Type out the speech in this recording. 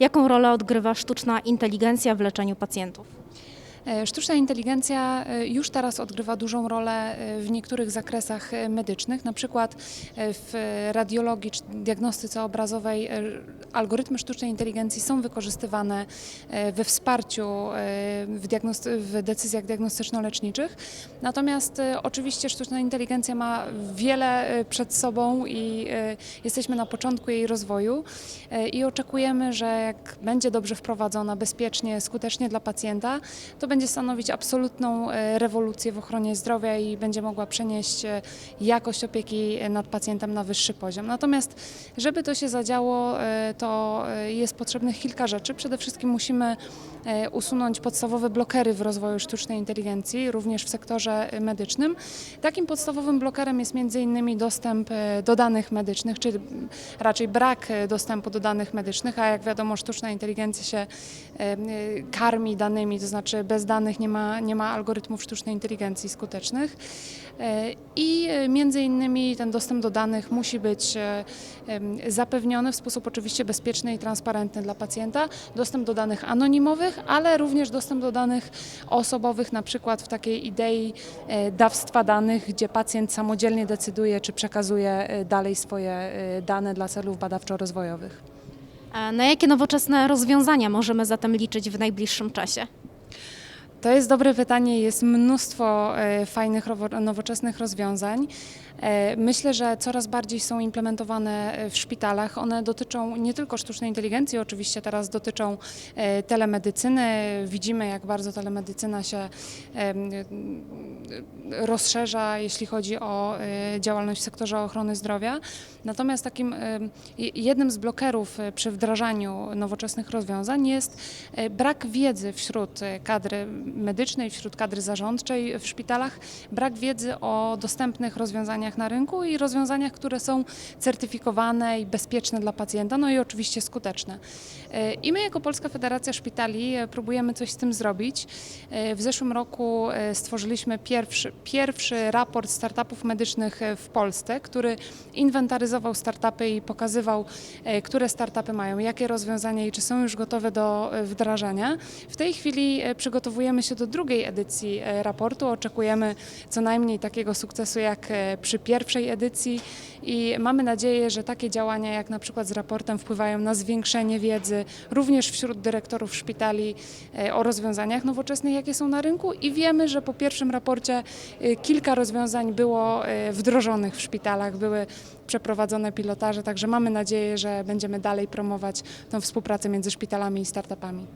Jaką rolę odgrywa sztuczna inteligencja w leczeniu pacjentów? E, Sztuczna inteligencja e, już teraz odgrywa dużą rolę e, w niektórych zakresach medycznych, na przykład w radiologii czy diagnostyce obrazowej algorytmy sztucznej inteligencji są wykorzystywane we wsparciu w, w decyzjach diagnostyczno-leczniczych. Natomiast oczywiście sztuczna inteligencja ma wiele przed sobą i jesteśmy na początku jej rozwoju i oczekujemy, że jak będzie dobrze wprowadzona, bezpiecznie, skutecznie dla pacjenta, to będzie stanowić absolutną e, rewolucję w ochronie zdrowia i będzie mogła przenieść e, jakość opieki nad pacjentem na wyższy poziom. Natomiast, żeby to się zadziało, e, to jest potrzebnych kilka rzeczy. Przede wszystkim musimy usunąć podstawowe blokery w rozwoju sztucznej inteligencji, również w sektorze medycznym. Takim podstawowym blokerem jest innymi dostęp do danych medycznych, czy raczej brak dostępu do danych medycznych, a jak wiadomo sztuczna inteligencja się karmi danymi, to znaczy bez danych nie ma, nie ma algorytmów sztucznej inteligencji skutecznych. E, I e, między innymi ten dostęp do danych musi być e, zapewniony w sposób oczywiście bezpieczny i transparentny dla pacjenta. Dostęp do danych anonimowych, ale również dostęp do danych osobowych, na przykład w takiej idei dawstwa danych, gdzie pacjent samodzielnie decyduje, czy przekazuje dalej swoje dane dla celów badawczo-rozwojowych. Na jakie nowoczesne rozwiązania możemy zatem liczyć w najbliższym czasie? To jest dobre pytanie. Jest mnóstwo e, fajnych, nowoczesnych rozwiązań. E, Myślę, że coraz bardziej są implementowane e, w szpitalach. One dotyczą nie tylko sztucznej inteligencji, oczywiście teraz dotyczą telemedycyny. Widzimy, jak bardzo telemedycyna się rozszerza, jeśli chodzi o działalność w sektorze ochrony zdrowia. Natomiast takim jednym z blokerów przy wdrażaniu nowoczesnych rozwiązań jest brak wiedzy wśród kadry medycznej, wśród kadry zarządczej w szpitalach, brak wiedzy o dostępnych rozwiązaniach na rynku i rozwiązaniach, które są certyfikowane i bezpieczne dla pacjenta, no i oczywiście skuteczne. E, I my jako Polska Federacja Szpitali e, próbujemy coś z tym zrobić. E, W zeszłym roku stworzyliśmy pierwszy, pierwszy raport startupów medycznych w Polsce, który inwentaryzował startupy i pokazywał, które startupy mają, jakie rozwiązania i czy są już gotowe do wdrażania. W tej chwili e, przygotowujemy się do drugiej edycji e, raportu. Oczekujemy co najmniej takiego sukcesu jak e, przy pierwszej edycji i mamy nadzieję, że takie działania jak na przykład z raportem wpływają na zwiększenie wiedzy również wśród dyrektorów szpitali e, o rozwiązaniach nowoczesnych, jakie są na rynku i wiemy, że po pierwszym raporcie kilka rozwiązań było wdrożonych w szpitalach, były przeprowadzone pilotaże, także mamy nadzieję, że będziemy dalej promować tą współpracę między szpitalami i startupami.